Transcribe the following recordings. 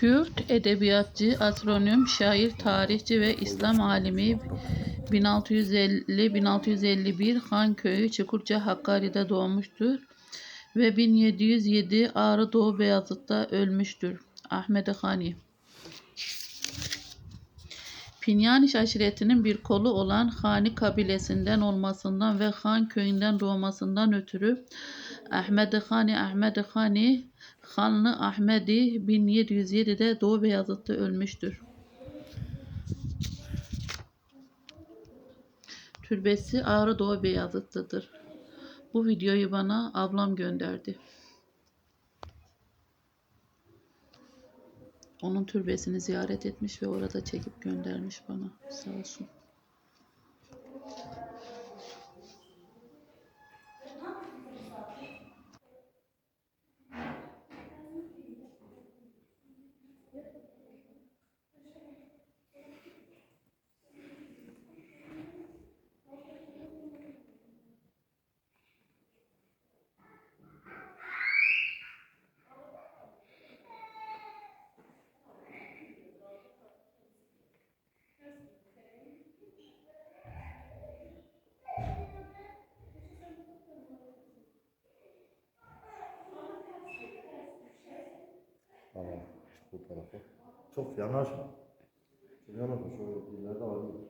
Kürt edebiyatçı, astronom, şair, tarihçi ve İslam alimi 1650-1651 Hanköy'ü Çukurca Hakkari'de doğmuştur ve 1707 Ağrı Doğu Beyazıt'ta ölmüştür. Ahmet Hani Pinyaniş aşiretinin bir kolu olan Hani kabilesinden olmasından ve Han köyünden doğmasından ötürü Ahmet Hani Ahmet Hani Hanlı Ahmedi 1707'de Doğu Beyazıt'ta ölmüştür. Türbesi Ağrı Doğu Beyazıt'tadır. Bu videoyu bana ablam gönderdi. Onun türbesini ziyaret etmiş ve orada çekip göndermiş bana. Sağ olsun. Tamam. Bu tarafa. Çok yanaşma. Çok yanaşma. Şöyle ileride mı?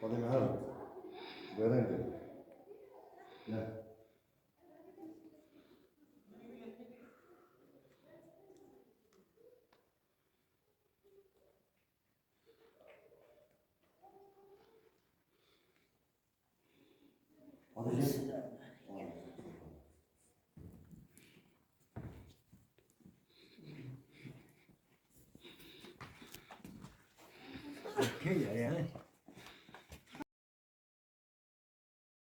Hadi meher. Veren. Ne? 어디지? 오케이, 야, 야.